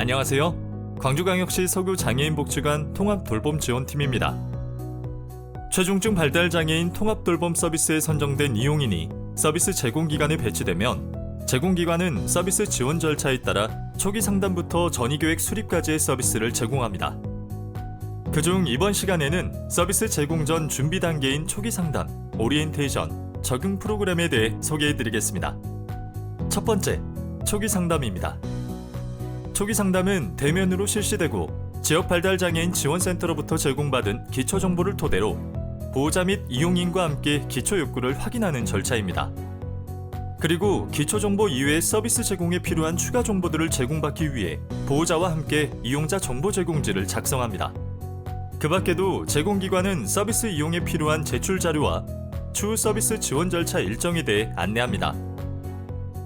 안녕하세요. 광주광역시 서구 장애인 복지관 통합 돌봄 지원팀입니다. 최중증 발달 장애인 통합 돌봄 서비스에 선정된 이용인이 서비스 제공 기관에 배치되면 제공 기관은 서비스 지원 절차에 따라 초기 상담부터 전이 계획 수립까지의 서비스를 제공합니다. 그중 이번 시간에는 서비스 제공 전 준비 단계인 초기 상담, 오리엔테이션, 적응 프로그램에 대해 소개해 드리겠습니다. 첫 번째, 초기 상담입니다. 초기 상담은 대면으로 실시되고 지역 발달 장애인 지원센터로부터 제공받은 기초 정보를 토대로 보호자 및 이용인과 함께 기초 욕구를 확인하는 절차입니다. 그리고 기초 정보 이외의 서비스 제공에 필요한 추가 정보들을 제공받기 위해 보호자와 함께 이용자 정보 제공지를 작성합니다. 그 밖에도 제공기관은 서비스 이용에 필요한 제출 자료와 추후 서비스 지원 절차 일정에 대해 안내합니다.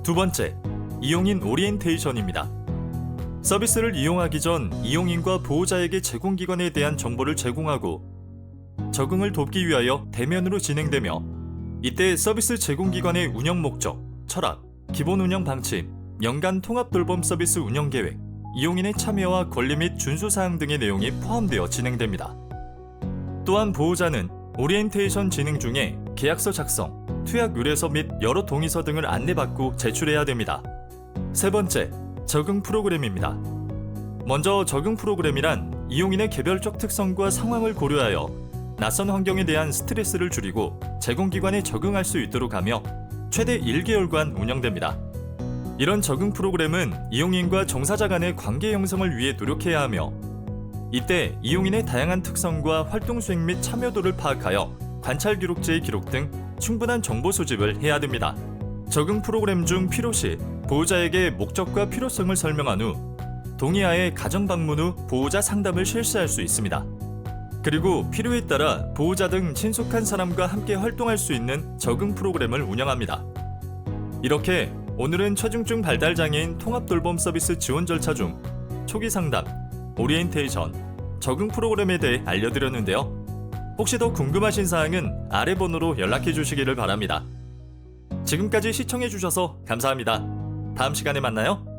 두 번째, 이용인 오리엔테이션입니다. 서비스를 이용하기 전 이용인과 보호자에게 제공기관에 대한 정보를 제공하고 적응을 돕기 위하여 대면으로 진행되며 이때 서비스 제공기관의 운영 목적, 철학, 기본 운영 방침, 연간 통합 돌봄 서비스 운영 계획, 이용인의 참여와 권리 및 준수 사항 등의 내용이 포함되어 진행됩니다. 또한 보호자는 오리엔테이션 진행 중에 계약서 작성, 투약 의뢰서 및 여러 동의서 등을 안내받고 제출해야 됩니다. 세 번째, 적응 프로그램입니다. 먼저 적응 프로그램이란 이용인의 개별적 특성과 상황을 고려하여 낯선 환경에 대한 스트레스를 줄이고 제공기관에 적응할 수 있도록 하며 최대 1개월간 운영됩니다. 이런 적응 프로그램은 이용인과 종사자 간의 관계 형성을 위해 노력해야 하며 이때 이용인의 다양한 특성과 활동 수행 및 참여도를 파악하여 관찰 기록지의 기록 등 충분한 정보 수집을 해야 됩니다. 적응 프로그램 중 필요시 보호자에게 목적과 필요성을 설명한 후 동의하에 가정 방문 후 보호자 상담을 실시할 수 있습니다. 그리고 필요에 따라 보호자 등 친숙한 사람과 함께 활동할 수 있는 적응 프로그램을 운영합니다. 이렇게 오늘은 최중증 발달 장애인 통합 돌봄 서비스 지원 절차 중 초기 상담, 오리엔테이션, 적응 프로그램에 대해 알려드렸는데요. 혹시 더 궁금하신 사항은 아래 번호로 연락해 주시기를 바랍니다. 지금까지 시청해 주셔서 감사합니다. 다음 시간에 만나요.